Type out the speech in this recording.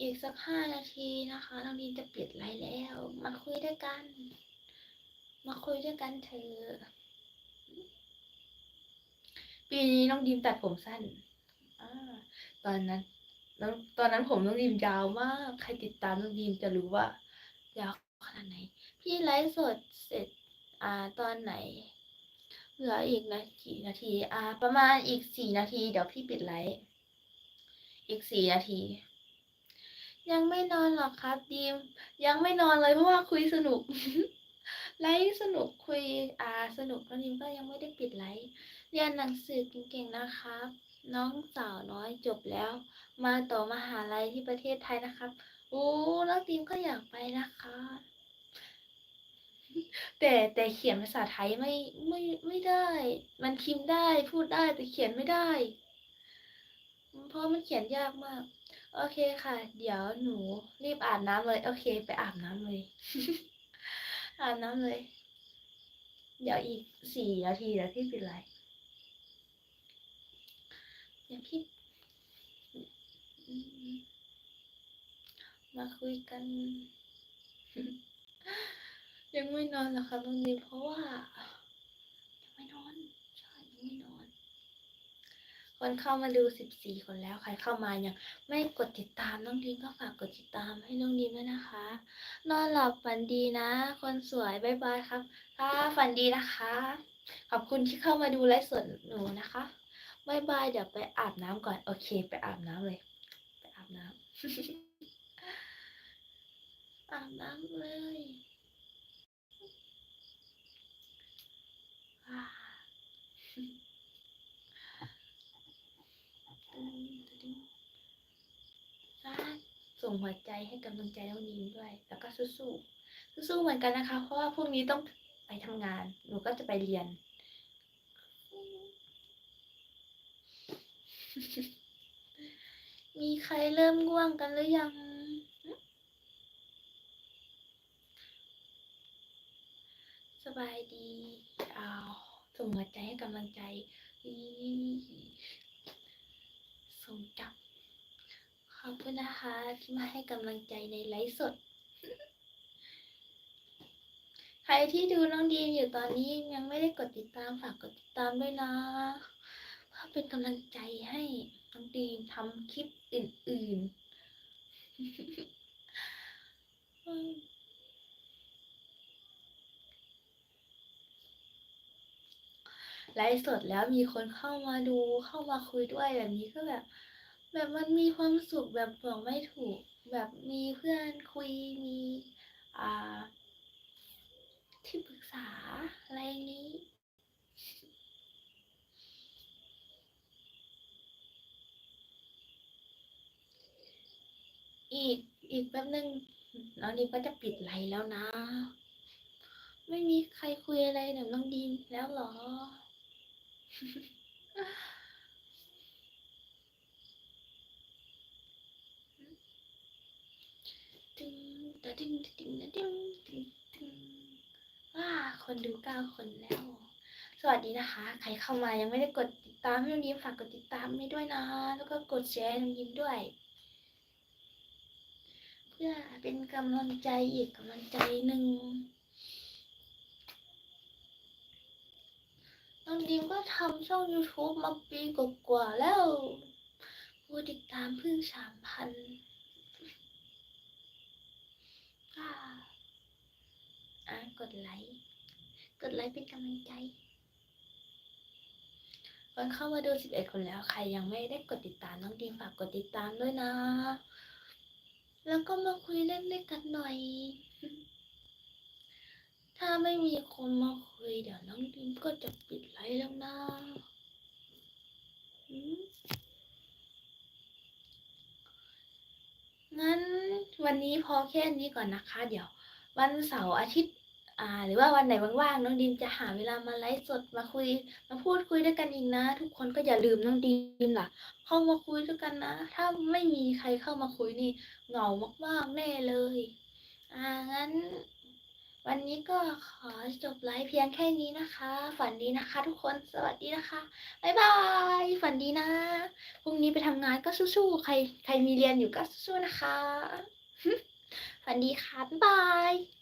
อีกสักห้านาทีนะคะน้องดีมจะปิดไลฟ์แล้ว มาคุยด้วยกัน มาคุยด้วยกันเถอะปีนี้น้องดีมตัดผมสั้นอตอนนั้นตอนนั้นผมน้องดีมยาวมาก ใครติดตามน้องดีมจะรู้ว่ายาวขนาดไหน พี่ไลฟ์สดเสร็จ อ่า ตอนไหน เหลืออีกนากี่นาที อ่า ประมาณอีกสี่นาที เดี๋ยวพี่ปิดไลฟ์อีกสี่นาที ยังไม่นอนหรอกครับดีมยังไม่นอนเลยเพราะว่าคุยสนุก ไลฟ์สนุกคุยอ่าสนุกแล้วดีมก็ยังไม่ได้ปิดไลฟ์เรียนหนังสือเก่งๆนะครับ น้องสาวน้อยจบแล้ว มาต่อมหาลัยที่ประเทศไทยนะครับโอ้แล้วดีมก็อยากไปนะคะ แต่แต่เขียนภาษาไทยไม่ไม่ไม่ได้ มันพิมพ์ได้พูดได้แต่เขียนไม่ได้ เพราะมันเขียนยากมาก โอเคค่ะ เดี๋ยวหนูรีบอาบน้ำเลย โอเค ไปอาบน้ำเลย อาบน้ำเลย เดี๋ยวอีกสี่นาทีเดี๋ยวพี่ปิดไลฟ์เดี๋ยวพี่มมาคุยกัน ยังไม่นอนหรอกค่ะตรงนี้เพราะว่ายังไม่นอนใช่ยังไม่นอน คนเข้ามาดูสิบสี่คนแล้วใครเข้ามายังไม่กดติดตามน้องดีมก็ฝากกดติดตามให้น้องดีมด้วยนะคะ นอนหลับฝันดีนะ คนสวยบายบายครับค่ะฝันดีนะคะ ขอบคุณที่เข้ามาดูไลฟ์สดหนูนะคะบายบายเดี๋ยวไปอาบน้ำก่อน โอเค ไปอาบน้ำเลย ไปอาบน้ำอาบน้ำเลย อ่าอ่า ส่งหัวใจให้กำลังใจน้องดีมด้วย แล้วก็สู้ๆสู้ๆเหมือนกันนะคะ เพราะว่าพรุ่งนี้ต้องไปทำงาน หนูก็จะไปเรียน มีใครเริ่มง่วงกันหรือยังสบายดีอ้าวส่งหัวใจให้กำลังใจอีส่งจับ ขอบคุณ นะคะ ที่มาให้กำลังใจในไลฟ์สด ใครที่ดูน้องดีมอยู่ตอนนี้ยังไม่ได้กดติดตามฝากกดติดตามด้วยนะเพื่อเป็นกำลังใจให้น้องดีมทำคลิปอื่นๆไลฟ์สดแล้วมีคนเข้ามาดูเข้ามาคุยด้วยแบบนี้ก็แบบ แบบมันมีความสุขแบบบอกไม่ถูก แบบมีเพื่อนคุยมีอ่าที่ปรึกษาอะไรนี้อีกอีกแป๊บนึงน้องดีมก็จะปิดไลน์แล้วนะ ไม่มีใครคุยอะไรกับน้องดีมแล้วเหรอ ตึ งตะดึงตะดึงตะดึงตึงตึงว้าคนดูเก้าคนแล้ว สวัสดีนะคะ ใครเข้ามายังไม่ได้กดติดตามให้น้องยิ้มฝากกดติดตามให้ด้วยนะ แล้วก็กดแชร์ให้น้องยิ้มด้วย เพื่อเป็นกำลังใจอีกกำลังใจหนึ่งน้องดิมก็ทำช่อง YouTube มาปีกว่าแล้ว ผู้ติดตามเพิ่งสามพัน อ่าอะกดไลค์กดไลค์เป็นกำลังใจคนเข้ามาดู11คนแล้ว ใครยังไม่ได้กดติดตามน้องดีมฝากกดติดตามด้วยนะ แล้วก็มาคุยเล่นด้วยกันหน่อย ถ้าไม่มีคนมาคุยเดี๋ยวน้องดิมก็จะปิดไลฟ์แล้วนะ วันนี้พอแค่นี้ก่อนนะคะ เดี๋ยว วันเสาร์อาทิตย์หรือว่าวันไหนว่างๆ น้องดินจะหาเวลามาไลฟ์สดมาคุย มาพูดคุยด้วยกันอีกนะ ทุกคนก็อย่าลืมน้องดินล่ะ เข้ามาคุยด้วยกันนะ ถ้าไม่มีใครเข้ามาคุยนี่เหงามากๆแน่เลย อ่างั้น วันนี้ก็ขอจบไลฟ์เพียงแค่นี้นะคะ ฝันดีนะคะ ทุกคนสวัสดีนะคะบ๊ายบายฝันดีนะพรุ่งนี้ไปทำงานก็สู้ๆใครใครมีเรียนอยู่ก็สู้ๆนะคะ สวัสดีค่ะบบาย